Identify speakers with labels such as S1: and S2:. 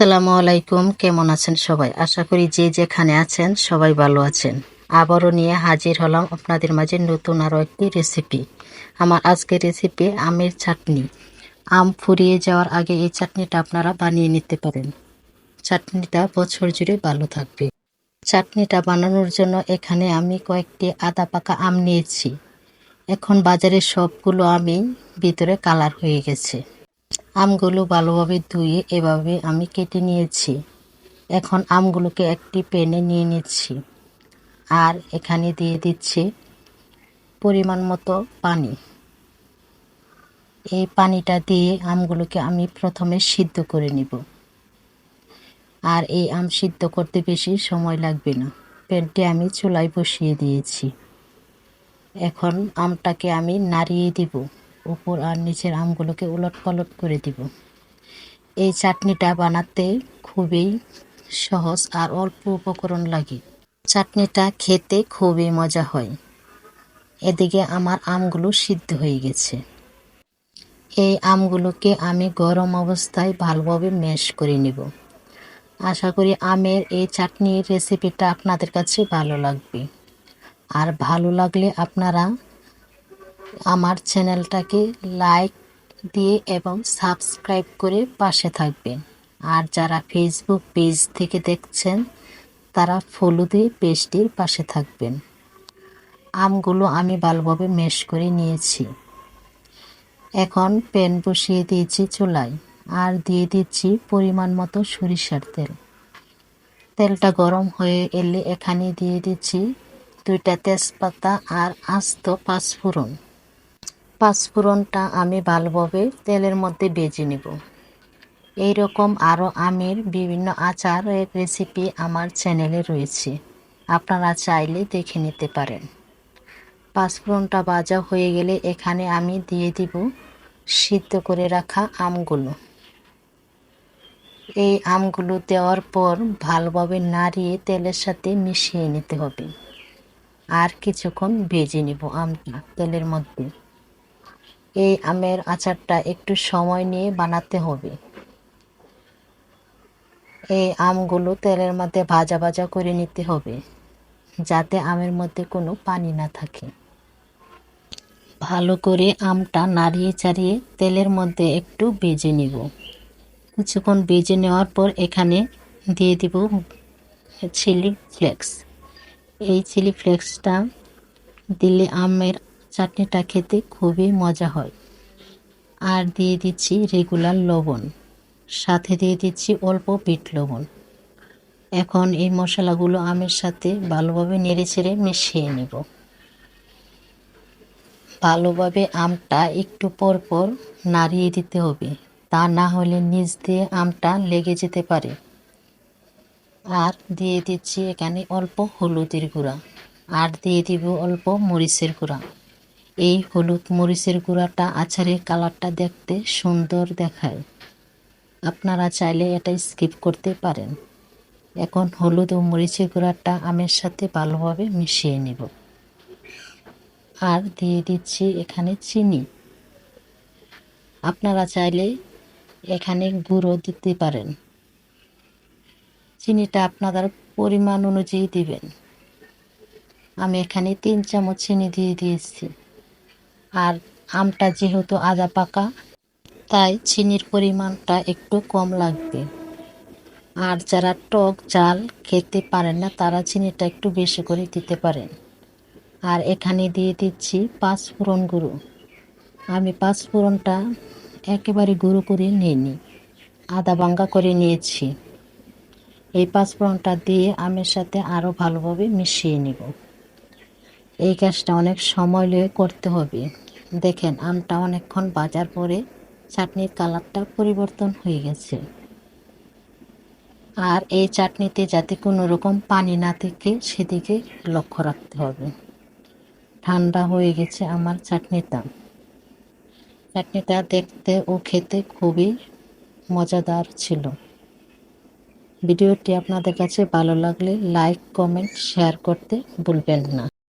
S1: আসসালামু আলাইকুম, কেমন আছেন সবাই? আশা করি যে যেখানে আছেন সবাই ভালো আছেন। আবারও নিয়ে হাজির হলাম আপনাদের মাঝে নতুন আরও একটি রেসিপি আমার আজকের রেসিপি আমের চাটনি। আম ফুরিয়ে যাওয়ার আগে এই চাটনিটা আপনারা বানিয়ে নিতে পারেন। চাটনিটা বছর জুড়ে ভালো থাকবে। চাটনিটা বানানোর জন্য এখানে আমি কয়েকটি আদা পাকা আম নিয়েছি। এখন বাজারে সবগুলো আমি ভিতরে কালার হয়ে গেছে। আমগুলো ভালোভাবে ধুয়ে এভাবে আমি কেটে নিয়েছি। এখন আমগুলোকে একটি প্যানে নিয়ে নিচ্ছি। আর এখানে দিয়ে দিচ্ছি পরিমাণ মতো পানি। এই পানিটা দিয়ে আমগুলোকে আমি প্রথমে সিদ্ধ করে নিব। আর এই আম সিদ্ধ করতে বেশি সময় লাগবে না। প্যানটি আমি চুলায় বসিয়ে দিয়েছি। এখন আমটাকে আমি নাড়িয়ে দিব। উপর আর নিচের আমগুলোকে উলট পালট করে দিব। এই চাটনিটা বানাতে খুবই সহজ আর অল্প উপকরণ লাগে। চাটনিটা খেতে খুবই মজা হয়। এদিকে আমার আমগুলো সিদ্ধ হয়ে গেছে। এই আমগুলোকে আমি গরম অবস্থায় ভালোভাবে ম্যাশ করে নিব। আশা করি আমের এই চাটনির রেসিপিটা আপনাদের কাছে ভালো লাগবে। আর ভালো লাগলে আপনারা আমার চ্যানেলটাকে লাইক দিয়ে এবং সাবস্ক্রাইব করে পাশে থাকবেন। আর যারা ফেসবুক পেজ থেকে দেখছেন, তারা ফলো দিয়ে পেজটির পাশে থাকবেন। আমগুলো আমি ভালোভাবে মেশ করে নিয়েছি। এখন প্যান বসিয়ে দিয়েছি চুলায়। আর দিয়ে দিচ্ছি পরিমাণ মতো সরিষার তেল। তেলটা গরম হয়ে এলে এখানে দিয়ে দিচ্ছি দুইটা তেজপাতা আর আস্ত পাঁচফোড়ন। পাঁচফোড়নটা আমি ভালোভাবে তেলের মধ্যে বেজে নেব। এইরকম আরও আমের বিভিন্ন আচারের রেসিপি আমার চ্যানেলে রয়েছে। আপনারা চাইলে দেখে নিতে পারেন। পাঁচফোড়নটা ভাজা হয়ে গেলে এখানে আমি দিয়ে দিব সিদ্ধ করে রাখা আমগুলো। এই আমগুলো দেওয়ার পর ভালোভাবে নাড়িয়ে তেলের সাথে মিশিয়ে নিতে হবে। আর কিছুক্ষণ ভেজে নেব আমটা তেলের মধ্যে। এই আমের আচারটা একটু সময় নিয়ে বানাতে হবে। এই আমগুলো তেলের মধ্যে ভাজা ভাজা করে নিতে হবে, যাতে আমের মধ্যে কোনো পানি না থাকে। ভালো করে আমটা নাড়িয়ে চাড়িয়ে তেলের মধ্যে একটু বেজে নিব। কিছুক্ষণ বেজে নেওয়ার পর এখানে দিয়ে দিব চিলি ফ্লেক্স। এই চিলি ফ্লেক্সটা দিলে আমের চাটনিটা খেতে খুবই মজা হয়। আর দিয়ে দিচ্ছি রেগুলার লবণ। সাথে দিয়ে দিচ্ছি অল্প বিট লবণ। এখন এই মশলাগুলো আমের সাথে ভালোভাবে নেড়ে ছেড়ে মিশিয়ে নেব। ভালোভাবে আমটা একটু পর পর নাড়িয়ে দিতে হবে। তা না হলে নিচ দিয়ে আমটা লেগে যেতে পারে। আর দিয়ে দিচ্ছি এখানে অল্প হলুদের গুঁড়া। আর দিয়ে দিব অল্প মরিচের গুঁড়া। এই হলুদ মরিচের গুঁড়াটা, আচারের কালারটা দেখতে সুন্দর দেখায়। আপনারা চাইলে এটা স্কিপ করতে পারেন। এখন হলুদ ও মরিচের গুঁড়াটা আমের সাথে ভালোভাবে মিশিয়ে নেব। আর দিয়ে দিচ্ছি এখানে চিনি। আপনারা চাইলে এখানে গুঁড়ো দিতে পারেন। চিনিটা আপনাদের পরিমাণ অনুযায়ী দিবেন। আমি এখানে তিন চামচ চিনি দিয়ে দিয়েছি। আর আমটা যেহেতু আদা পাকা, তাই চিনির পরিমাণটা একটু কম লাগবে। আর যারা টক জাল খেতে পারেন না, তারা চিনিটা একটু বেশি করে দিতে পারেন। আর এখানে দিয়ে দিচ্ছি পাঁচ ফোড়ন গুঁড়ো। আমি পাঁচ ফোড়নটা একেবারে গুঁড়ো করে নিইনি, আদা ভাঙ্গা করে নিয়েছি। এই পাঁচ ফোড়নটা দিয়ে আমের সাথে আরও ভালোভাবে মিশিয়ে নেব। এই কাজটা অনেক সময় নিয়ে করতে হবে। দেখেন, আমটা অনেকক্ষণ বাজার পরে চাটনির কালারটা পরিবর্তন হয়ে গেছে। আর এই চাটনিতে যাতে কোনো রকম পানি না থেকে সেদিকে লক্ষ্য রাখতে হবে। ঠান্ডা হয়ে গেছে আমার চাটনিটা। চাটনিটা দেখতে ও খেতে খুবই মজাদার ছিল। ভিডিওটি আপনাদের কাছে ভালো লাগলে লাইক, কমেন্ট, শেয়ার করতে ভুলবেন না।